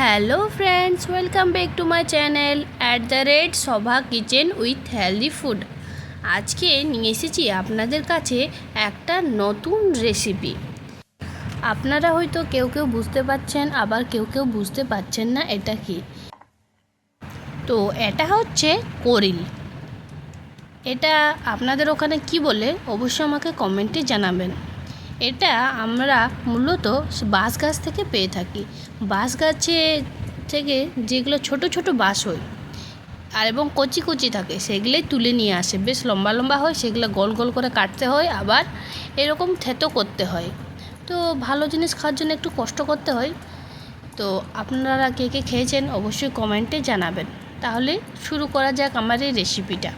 Hello friends welcome back to my channel at the rate সভা kitchen with healthy food আজকে নিয়ে এসেছি আপনাদের কাছে একটা নতুন রেসিপি আপনারা হয়তো কেউ কেউ বুঝতে পারছেন আবার কেউ কেউ বুঝতে পারছেন না এটা কি। তো এটা হচ্ছে করিল। এটা আপনাদের ওখানে কি বলে, অবশ্যই আমাকে কমেন্টে জানাবেন। এটা আমরা মূলত বাঁশ গাছ থেকে পেয়ে থাকি। বাঁশ গাছে থেকে যেগুলো ছোট ছোট বাঁশ হয় আর এবং কচি কচি থাকে, সেগুলোই তুলে নিয়ে আসে। বেশ লম্বা লম্বা হয়, সেগুলো গোল গোল করে কাটতে হয়, আবার এরকম থেতো করতে হয়। তো ভালো জিনিস খাওয়ার জন্য একটু কষ্ট করতে হয়। তো আপনারা কে কে খেয়েছেন অবশ্যই কমেন্টে জানাবেন। তাহলে শুরু করা যাক আমার এই রেসিপিটা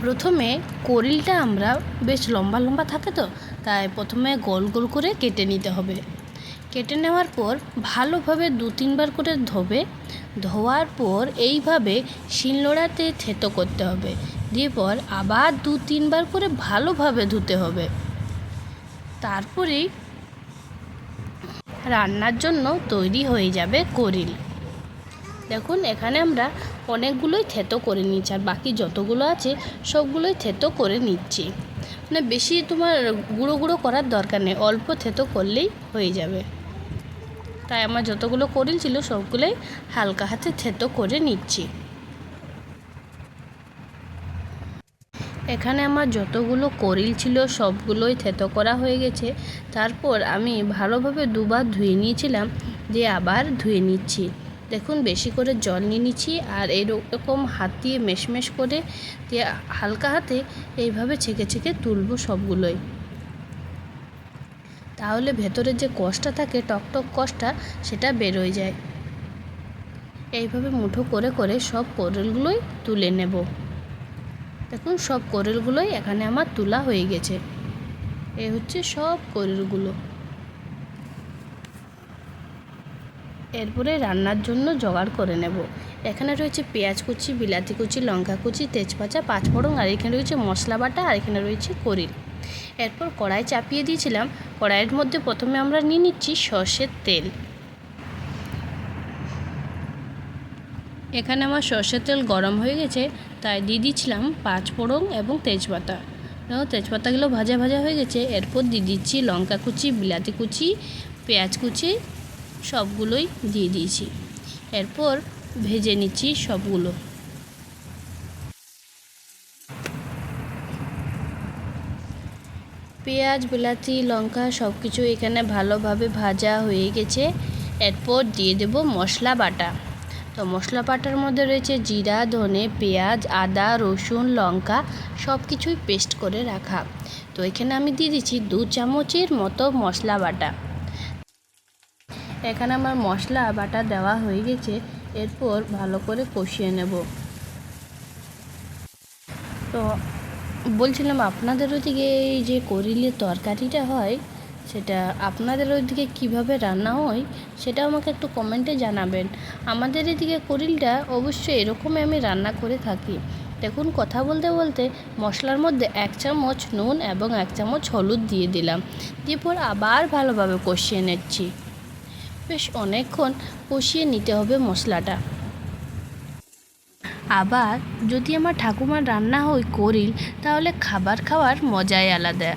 প্রথমে করিলটা আমরা বেশ লম্বা লম্বা থাকে তো, তাই প্রথমে গোল গোল করে কেটে নিতে হবে। কেটে নেওয়ার পর ভালোভাবে দু তিনবার করে ধোবে। ধোয়ার পর এইভাবে শিলনোড়াতে থেতো করতে হবে। দিয়ে পর আবার দু তিনবার করে ভালোভাবে ধুতে হবে। তারপরেই রান্নার জন্য তৈরি হয়ে যাবে করিল। দেখুন, এখানে আমরা অনেকগুলোই থেতো করে নিচ্ছি আর বাকি যতগুলো আছে সবগুলোই থেতো করে নিচ্ছি। মানে বেশি তোমার গুঁড়ো গুঁড়ো করার দরকার নেই, অল্প থেতো করলেই হয়ে যাবে। তাই আমার যতগুলো করিল ছিল সবগুলোই হালকা হাতে থেতো করে নিচ্ছি। এখানে আমার যতগুলো করিল ছিল সবগুলোই থেতো করা হয়ে গেছে। তারপর আমি ভালোভাবে দুবার ধুয়ে নিয়েছিলাম, দিয়ে আবার ধুয়ে নিচ্ছি। দেখুন, বেশি করে জল নিয়ে নিচ্ছি আর এরকম হাত দিয়ে মেশমেশ করে দিয়ে হালকা হাতে এইভাবে ছেঁকে ছেঁকে তুলবো সবগুলোই। তাহলে ভেতরে যে কষটা থাকে টকটক কষটা, সেটা বেরোয় যায়। এইভাবে মুঠো করে করে সব কোরেলগুলোই তুলে নেব। দেখুন, সব কোরেলগুলোই এখানে আমার তোলা হয়ে গেছে। এ হচ্ছে সব কোরেলগুলো। এরপরে রান্নার জন্য জোগাড় করে নেব। এখানে রয়েছে পেঁয়াজ কুচি, বিলাতি কুচি, লঙ্কা কুচি, তেজপাতা পাঁচফোড়ন আর এখানে রয়েছে মশলা বাটা, আর এখানে রয়েছে করিল। এরপর কড়াই চাপিয়ে দিয়েছিলাম। কড়াইয়ের মধ্যে প্রথমে আমরা নিয়ে নিচ্ছি সর্ষের তেল। এখানে আমার সর্ষের তেল গরম হয়ে গেছে, তাই দিয়ে দিচ্ছিলাম পাঁচফোড়ন এবং তেজপাতা। তেজপাতাগুলো ভাজা ভাজা হয়ে গেছে। এরপর দিয়ে দিচ্ছি লঙ্কা কুচি, বিলাতি কুচি, পেঁয়াজ কুচি সবগুলোই দিয়ে দিয়েছি। এরপর ভেজে নিচ্ছি সবগুলো। পেঁয়াজ, বিলাতি, লঙ্কা সব কিছু এখানে ভালোভাবে ভাজা হয়ে গেছে। এরপর দিয়ে দেব মশলা বাটা। তো মশলা বাটার মধ্যে রয়েছে জিরা, ধনে, পেঁয়াজ, আদা, রসুন, লঙ্কা সব কিছুই পেস্ট করে রাখা। তো এখানে আমি দিয়ে দিচ্ছি দু চামচের মতো মশলা বাটা। এখানে আমার মশলা বাটা দেওয়া হয়ে গেছে। এরপর ভালো করে কষিয়ে নেব। তো বলছিলাম, আপনাদের ওইদিকে এই যে করিলের তরকারিটা হয়, সেটা আপনাদের ওইদিকে কীভাবে রান্না হয় সেটা আমাকে একটু কমেন্টে জানাবেন। আমাদের এদিকে করিলটা অবশ্যই এরকমই আমি রান্না করে থাকি। দেখুন, কথা বলতে বলতে মশলার মধ্যে এক চামচ নুন এবং এক চামচ হলুদ দিয়ে দিলাম। দিয়ে পর আবার ভালোভাবে কষিয়ে নিচ্ছি। বেশ অনেকক্ষণ কষিয়ে নিতে হবে মশলাটা। আবার যদি আমার ঠাকুমার রান্না হই করিল, তাহলে খাবার খাওয়ার মজাই আলাদা।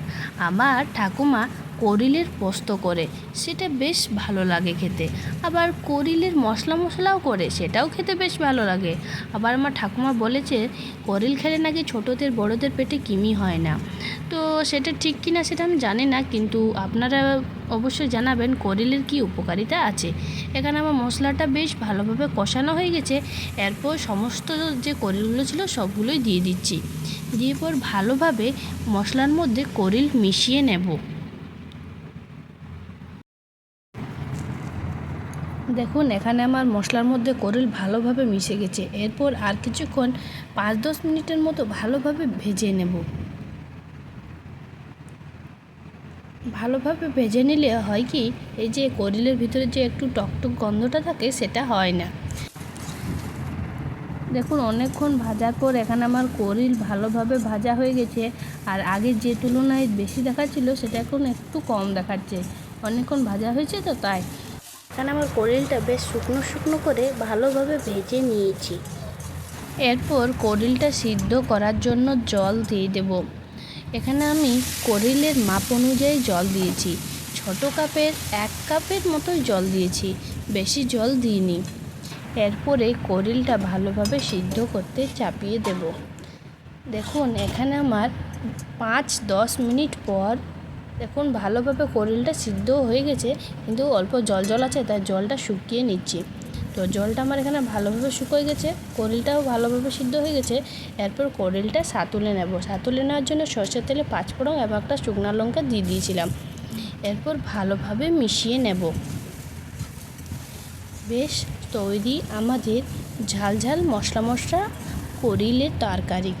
আমার ঠাকুমা করিলের পোস্ত করে, সেটা বেশ ভালো লাগে খেতে। আবার করিলের মশলা মশলাও করে, সেটাও খেতে বেশ ভালো লাগে। আবার আমার ঠাকুমা বলেছে, করিল খেলে নাকি ছোটোদের বড়দের পেটে কিমি হয় না। তো সেটা ঠিক কি না সেটা আমি জানি না, কিন্তু আপনারা অবশ্যই জানাবেন করিলের কি উপকারিতা আছে। এখানে আমার মশলাটা বেশ ভালোভাবে কষানো হয়ে গেছে। এরপর সমস্ত যে করিলগুলো ছিল সবগুলোই দিয়ে দিচ্ছি। দিয়ে পর ভালোভাবে মশলার মধ্যে করিল মিশিয়ে নেব। দেখুন, এখানে আমার মশলার মধ্যে করিল ভালোভাবে মিশে গেছে। এরপর আর কিছুক্ষণ পাঁচ দশ মিনিটের মতো ভালোভাবে ভেজে নেব। ভালোভাবে ভেজে নিলে হয় কি, এই যে করিলের ভিতরে যে একটু টকটক গন্ধটা থাকে, সেটা হয় না। দেখুন, অনেকক্ষণ ভাজার পর এখানে আমার করিল ভালোভাবে ভাজা হয়ে গেছে। আর আগে যে তুলনায় বেশি দেখাচ্ছিল, সেটা এখন একটু কম দেখাচ্ছে। অনেকক্ষণ ভাজা হয়েছে তো তাই। এখানে আমার কড়িলটা বেশ শুকনো শুকনো করে ভালোভাবে ভেজে নিয়েছি। এরপর কড়িলটা সিদ্ধ করার জন্য জল দিয়ে দেব। এখানে আমি কড়িলের মাপ অনুযায়ী জল দিয়েছি। ছোট কাপের এক কাপের মতোই জল দিয়েছি, বেশি জল দিইনি। এরপরে কড়িলটা ভালোভাবে সিদ্ধ করতে চাপিয়ে দেব। দেখুন, এখানে আমার পাঁচ দশ মিনিট পর দেখুন, ভালোভাবে কড়িলটা সিদ্ধ হয়ে গেছে, কিন্তু অল্প জল জল আছে, তাই জলটা শুকিয়ে নিচ্ছি। তো জলটা আমার এখানে ভালোভাবে শুকিয়ে গেছে কড়িলটাও ভালোভাবে সিদ্ধ হয়ে গেছে। এরপর কড়িলটা সাতুলে নেব। সাতুলে নেওয়ার জন্য সর্ষের তেলে পাঁচফোড়ন এবং একটা শুকনো লঙ্কা দিয়ে দিয়েছিলাম। এরপর ভালোভাবে মিশিয়ে নেব। বেশ, তৈরি আমাদের ঝাল ঝাল মশলা মশলা করিলের তরকারি।